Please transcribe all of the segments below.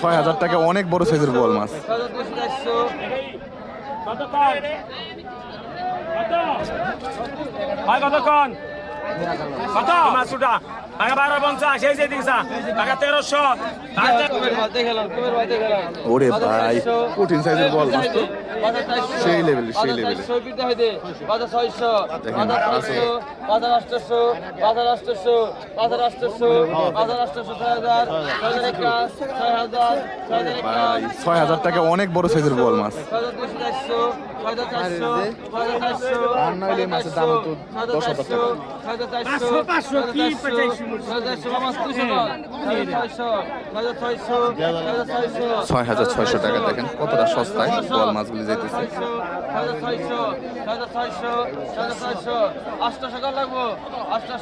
ছয় হাজার টাকা অনেক বড় সাইজের বল মাছ। ওরে ভাই কঠিন সাইজের বল মাছ তো। সেই লেভেলে সেই লেভেলে ছয় হাজার ছয় হাজার ছয় হাজার টাকা অনেক বড় সাইজের বল মাছ ছয় হাজার ছয়শো টাকা দেখেন কতটা সস্তায় বল মাছগুলি যাইতেছে আটশো টাকা লাগবো আটশো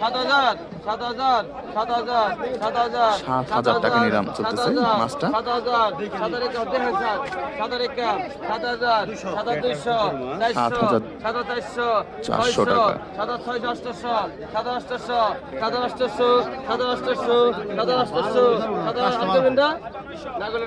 সাত হাজার সাত হাজার সাত হাজার সাত হাজার সাত হাজার টাকা নিলাম চলতেছে মাছটা। সাত হাজার সাত হাজার সাত রেখা সাত হাজার সাত হাজার দুইশো সাত হাজার সাত হাজার চারশো চারশো টাকা। সাত হাজার ছয়শো আটশোশো সাত হাজার আটশোশো সাত হাজার আটশোশো সাত হাজার আটশোশো সাত হাজার আটশোশো সাত হাজার আট দেবেন না না করলে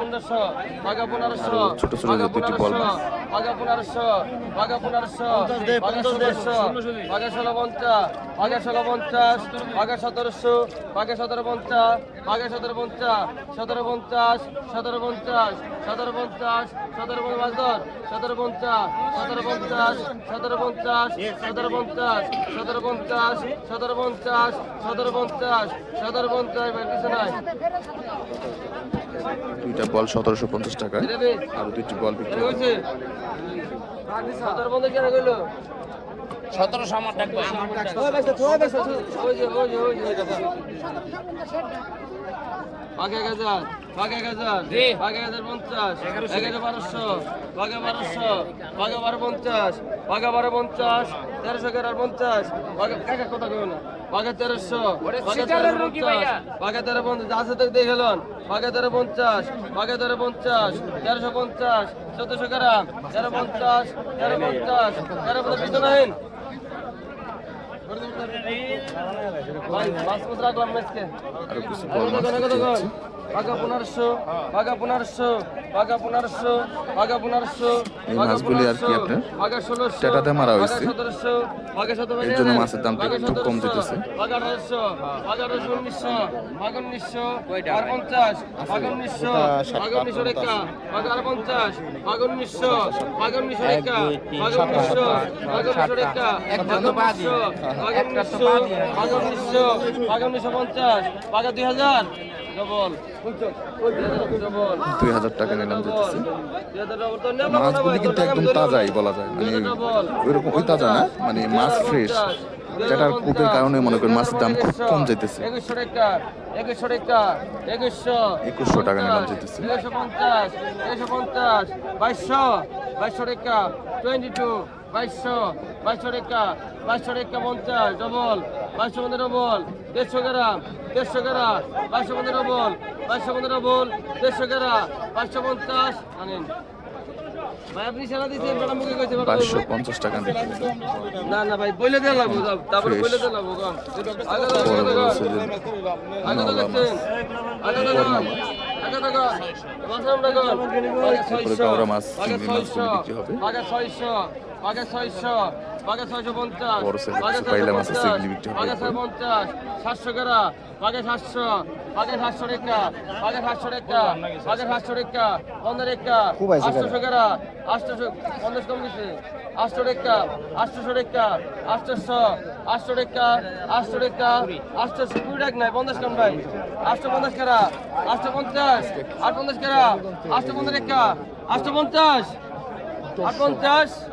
পনেরোশো বাঘা পনেরোশো ছোট ছোট যে দুটি বল। বাঘা পনেরোশো বাঘা পনেরোশো বাঘা ষোলোশো বাঘা ষোলো পঞ্চাশ বাঘা ষোলো পঞ্চাশ বাঘা সতেরোশো বাঘা সতেরো পঞ্চাশ বাঘা সতেরো পঞ্চাশ সতেরো পঞ্চাশ সতেরো পঞ্চাশ সতেরো পঞ্চাশ সতেরো পঞ্চাশ সতেরো পঞ্চাশ সতেরো পঞ্চাশ সতেরো পঞ্চাশ সতেরো পঞ্চাশ সতেরো পঞ্চাশ সতেরো পঞ্চাশ সতেরো পঞ্চাশ সতেরো পঞ্চাশ কিছু নাই দুইটা বল সতেরোশো পঞ্চাশ টাকা আর দুইটি বল বিক্রি পঞ্চাশ এগারো বারোশো বারোশো বারো পঞ্চাশ বারো পঞ্চাশ তেরোশো এগারো পঞ্চাশ কাকা কথা কেউ না। বাঘে তেরোশো বাঘে তেরো পঞ্চাশ বাঘে তেরো পঞ্চাশ আছে তো দেখে গেলেন বাঘে তেরো পঞ্চাশ বাঘে তেরো পঞ্চাশ তেরোশো পঞ্চাশ চোদ্দশো গ্রাম তেরো পঞ্চাশ তেরো পঞ্চাশ তেরো পঞ্চাশ পিছনে বল মাছ বিক্রি হচ্ছে বাঘা এই মাছগুলি আর কি আপনার? টেটাতে মারা হয়েছে। এর জন্য মাছের দামটা একটু কম দিতেছে। পঞ্চাশ পাগা দুই হাজার দুই হাজার টাকা নিলাম না মাছগুলি কিন্তু একদম তাজাই বলা যায়। মানে। ওইরকম ওই তাজা না? মানে মাছ ফ্রেশ যেটার কূপের কারণে মনে করেন মাছের দাম খুব কম যাইতেছে। একুশশো টাকা। নিলাম যেতেছে। বাইশশো। বাইশশো টাকা। Twenty two. বাইশশো বাইশশো টাকা বাইশশো টাকা পঞ্চাশ ডবল বাইশশো পনেরো ডবল দেড়শো গ্রাম দেড়শো গ্রাম বাইশশো পনেরো ডবল বাইশশো পনেরো ডবল দেড়শো গ্রাম বাইশশো পঞ্চাশ আনেন। ভাই আপনি সারা দিচ্ছেন বড় মুখে বাইশশো পঞ্চাশ টাকা দিতে না না ভাই বইলে দিয়ে লাগবো তারপরে. বইলে দিয়ে লাগবো কম আগে তো আগে তো সাইজের আগে তো তো আগে ছয়শো আগে ছয়শো পঞ্চাশ বড় সাইজের আগে কিছু পাইলা মাছ আছে, পঞ্চাশ, এগুলি বিক্রি হবে আগে এরপরে। ছয় পঞ্চাশ সাতশো গ্রা আগে সাতশো আগে সাতশো রেখা আগে সাতশো রেখা আগে সাতশো রেখা পনেরো রেখা আটশোশো গ্রা আটশোশো পঞ্চাশ কম দিছে আটশো রেখা আটশোশো রেখা আটশোশো আটশো রেখা আটশো রেখা আটশোশো কুড়ি টাকা নাই পঞ্চাশ কম ভাই আটশো পঞ্চাশ কেরা আটশো পঞ্চাশ আট পঞ্চাশ কেরা আটশো পঞ্চাশ রেখা আটশো পঞ্চাশ আট পঞ্চাশ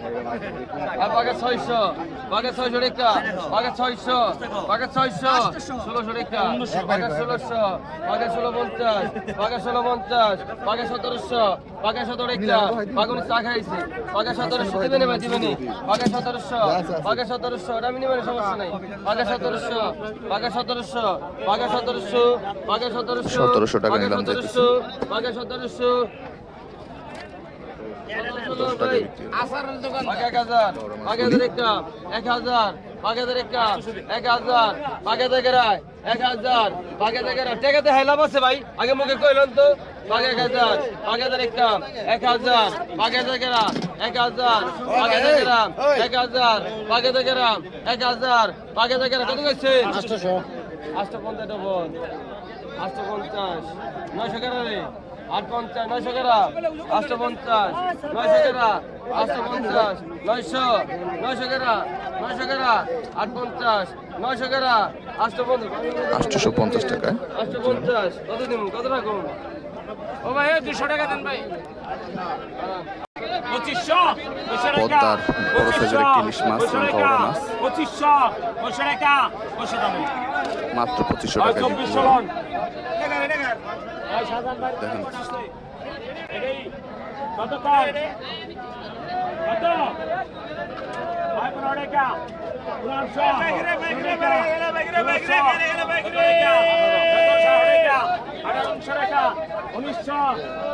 বাঘে ছয়শো বাঘে ছয়শো রেখা বাঘে ছয়শো বাঘে ছয়শো ষোলোশো রেখা বাঘে ষোলোশো বাঘে ষোলো পঞ্চাশ বাঘে ষোলো পঞ্চাশ বাঘে সতেরোশো বাঘে সতেরো রেখা বাঘুনি চা খাইছে বাঘে সতেরোশো দিবে নেবে দিবে নি। বাঘে সতেরোশো বাঘে সতেরোশো আমি নেবেন সমস্যা নাই। বাঘে সতেরোশো বাঘে সতেরোশো বাঘে সতেরোশো বাঘে সতেরোশো 1700 টাকা নিলাম সতেরোশো বাঘে সতেরোশো দশ টাকা বিক্রি এক হাজার একটা এক হাজার বাঘে হাজার একটা এক হাজার বাঘে দেখেরায় এক হাজার বাঘে দেখেরা টেকাতে হেলাম আছে ভাই আগে মুখে কইলেন তো বাঘে এক হাজার একটা এক হাজার এক হাজার এক হাজার এক হাজার কত আটশো পঞ্চাশ ডবল আটশো পঞ্চাশ নয়শো আট পঞ্চাশ নয়শো কেরা আটশো পঞ্চাশ নয়শো কেরা আটশো পঞ্চাশ নয়শো নয়শো কেরা নয়শো কেরা আট পঞ্চাশ নয়শো কেরা আটশো পঞ্চাশ। আটশোশো পঞ্চাশ টাকায় আটশো পঞ্চাশ কত দিন কত রাখুন ও ভাই দুশো টাকা দেন ভাই। পঁচিশশো পদ্মার বড় সাইজের একটি ইলিশ মাছ এবং কাওড়া মাছ। পঁচিশশো পঁচিশশো টাকা। দেখেন উনিশশো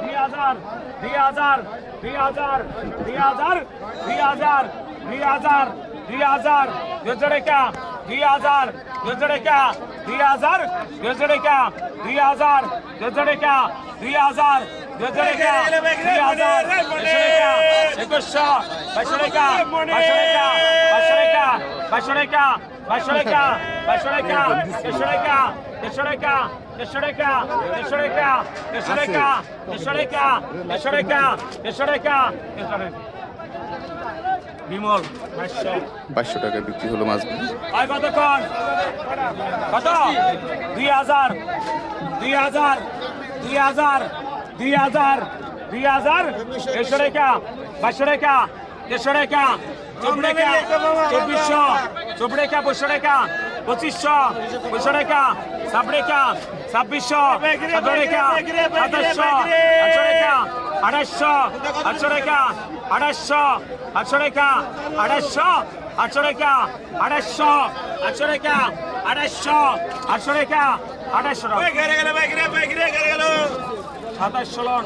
দুই হাজার দুই হাজার দুই হাজার দুই হাজার দুই হাজার দুই হাজার দুই হাজার দুশো টাকা দুই হাজার দুশো টাকা দুই হাজার দুশো টাকা দুই হাজার দুশো টাকা দুই হাজার দুশো টাকা দুই হাজার দুশো টাকা একুশশো বাইশশো টাকা বাইশশো টাকা বাইশশো টাকা বাইশশো টাকা বাইশশো টাকা বাইশশো টাকা দেড়শো টাকা দেড়শো বিমল বাইশশো বাইশশো টাকায় বিক্রি হলো কতক্ষণ? কত? দুই হাজার দুই হাজার দুই হাজার দুই হাজার দুই হাজার। দেড়শো টাকা বাইশশো টাকা দেড়শো টাকা চব্বিশ টাকা চব্বিশশো চব্বিশ টাকা পঁচিশশো টাকা পঁচিশশো পঁচিশশো টাকা ছাব্বিশ টাকা ছাব্বিশশো সতেরো টাকা সাতাশশো আটশো টাকা আড়াইশো আটশো টাকা আড়াইশো আটশো টাকা আড়াইশো আটশো টাকা আড়াইশো আটশো টাকা আড়াইশো আটশো টাকা আড়াইশো টাকা। সাতাশশো লন।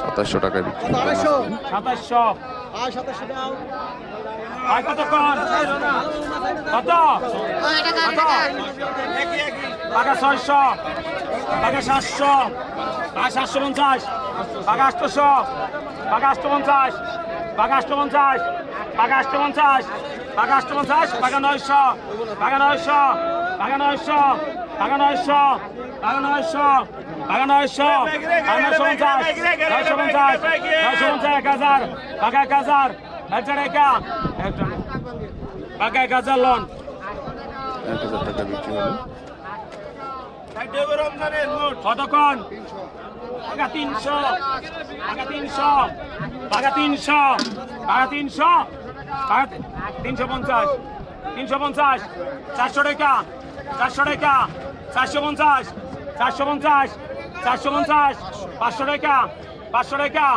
সাতাশশো মাছগুলো। সাতাশশো। কতক্ষণ কত কত? টাকা ছয়শো টাকা সাতশো। টাকা সাতশো পঞ্চাশ টাকা আটশোশো টাকা আটশো পঞ্চাশ টাকা আটশো পঞ্চাশ টাকা আটশো পঞ্চাশ টাকা আটশো পঞ্চাশ টাকা নয়শো টাকা নয়শো টাকা নয়শো টাকা নয়শো টাকা নয়শো টাকা নয়শো টাকা নয়শো পঞ্চাশ নয়শো পঞ্চাশ নয়শো পঞ্চাশ এক হাজার টাকা এক হাজার হাজার একা টাকা এক হাজার লোন। এক হাজার টাকা বিক্রি কতক্ষণ? টাকা তিনশো টাকা তিনশো টাকা তিনশো টাকা তিনশো টাকা তিনশো পঞ্চাশ তিনশো পঞ্চাশ, চারশো টাকা চারশো টাকা, চারশো পঞ্চাশ চারশো পঞ্চাশ চারশো পঞ্চাশ, পাঁচশো টাকা পাঁচশো টাকা,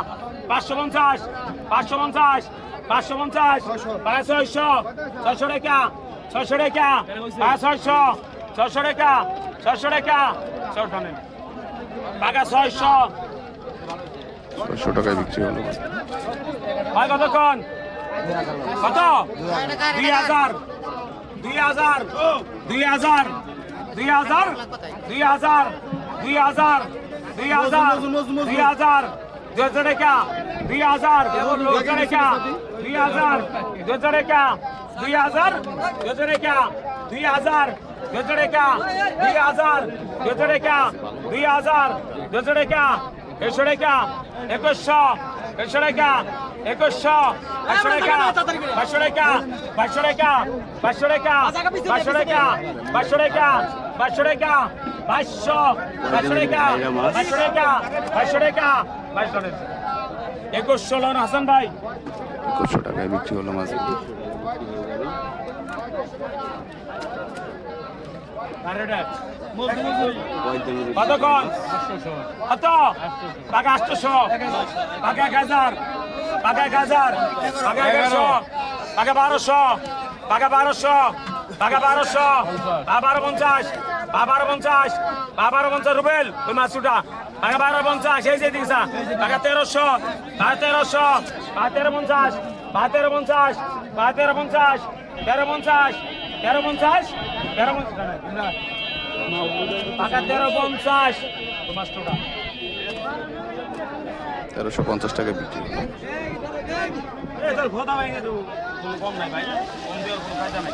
পাঁচশো পঞ্চাশ পাঁচশো পঞ্চাশ পাঁচশো পঞ্চাশ পাঁচ ছয়শো ছয়শো টাকা ছয়শো টাকা পাঁচ ছয়শো ছয়শো টাকা ছয়শো টাকা, ছয়শো নেন টাকা ছয়শো। ছয়শো টাকায় বিক্রি হলো। ভাই। কতক্ষণ? কত? দুই হাজার। দুই হাজার। দুই হাজার। দুই হাজার। দুই হাজার। দুই হাজার। দুই হাজার। দুই হাজার। দুহাজার একা, দুই হাজার দুহাজার একা, দুই হাজার দুহাজার একা, দুই হাজার দুহাজার একা, দুই হাজার দুহাজার একা, দুই হাজার দুহাজার একা, দুই হাজার দুহাজার একা, একশো টাকা একুশশো একশো টাকা একুশশো পাঁচশো টাকা পাঁচশো টাকা পাঁচশো টাকা পাঁচশো টাকা পাঁচশো টাকা পাঁচশো টাকা পাঁচশো টাকা পাঁচশো পাঁচশো টাকা পাঁচশো টাকা পাঁচশো টাকা পাঁচশো টাকা। একুশশো লন হাসান ভাই। একুশশো টাকায় বিক্রি হলো মাছগুলো কতক্ষণ? কত? টাকা আটশোশো টাকা এক হাজার টাকা এক হাজার টাকা এগারোশো টাকা বারোশো টাকা বারোশো। টাকা বারোশো বা বারো পঞ্চাশ বা বারো পঞ্চাশ বা বারো পঞ্চাশ রুবেল ওই মাছুটা। টাকা বারো পঞ্চাশ এই যে দিকসা টাকা তেরোশো টাকা তেরোশো বা তেরো পঞ্চাশ বা তেরো পঞ্চাশ বা তেরো পঞ্চাশ তেরো পঞ্চাশ তেরো পঞ্চাশ তেরো পঞ্চাশ টাকা তেরো পঞ্চাশ মাছটা তেরোশো পঞ্চাশ টাকায় বিক্রি কম নাই ভাই। কম দেওয়ার কোনো নাই।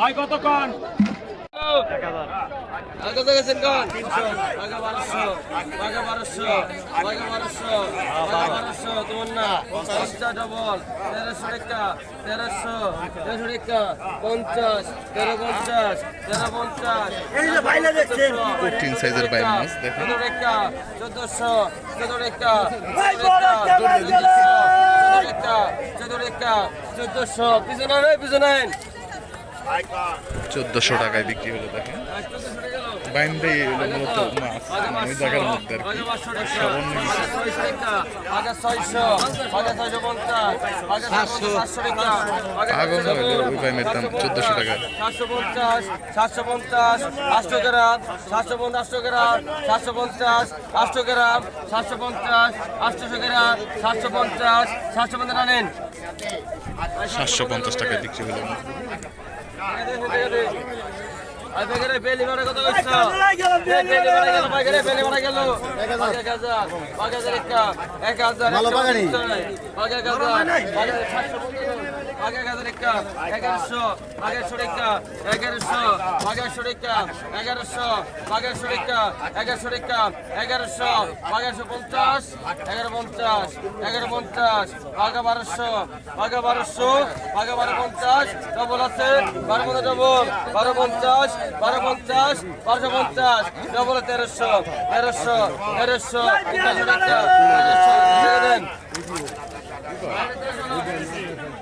হয় কতক্ষণ আর কত গেছেন কোন বাঘা বারোশো বাঘা বারোশো বাঘা বারোশো বাঘা বারোশো তোমার না পাঁচটা ডবল তেরোশো টাকা তেরোশো তেরোশো টাকা পঞ্চাশ তেরো পঞ্চাশ তেরো পঞ্চাশ তিন সাইজের বাইম মাছ দেখেন চোদ্দ টাকা চোদ্দশো চোদ্দ টাকা চোদ্দ টাকা চোদ্দ টাকা চোদ্দশো পিছনে পিছনে চোদ্দশো টাকায় বিক্রি হলো, দেখেন। বাইমটাই হলো মূলত মাছ ওই জায়গার মধ্যে আর কি। আগুন হলো ওই বাইমের দাম, চোদ্দশো টাকা। সাতশো পঞ্চাশ সাতশো পঞ্চাশ আটশো গ্রাম সাতশো পঞ্চাশ আটশো গ্রাম সাতশো পঞ্চাশ আটশো গ্রাম সাতশো পঞ্চাশ আটশোশো গ্রাম সাতশো পঞ্চাশ সাতশো পঞ্চাশ টাকায় বিক্রি হলো। আর বেগেরে বেলি মারা কত কইছ বেলি মারা গেল বেগেরে বেলি মারা গেল 1000 1000 একা 1000 ভালো বাগানি 1000 1000 1000 একা 1100 1100 একা 1100 1100 একা 1100 1100 একা 1100 একা 1100 1150 1150 1150 আগা 1200 আগা 1200 আগা 1250 ডবল আছে 12 ডবল 1250 বারো পঞ্চাশ, বারোশো পঞ্চাশ ডবল তেরোশো তেরোশো তেরোশো তেরোশো টাকা তেরোশো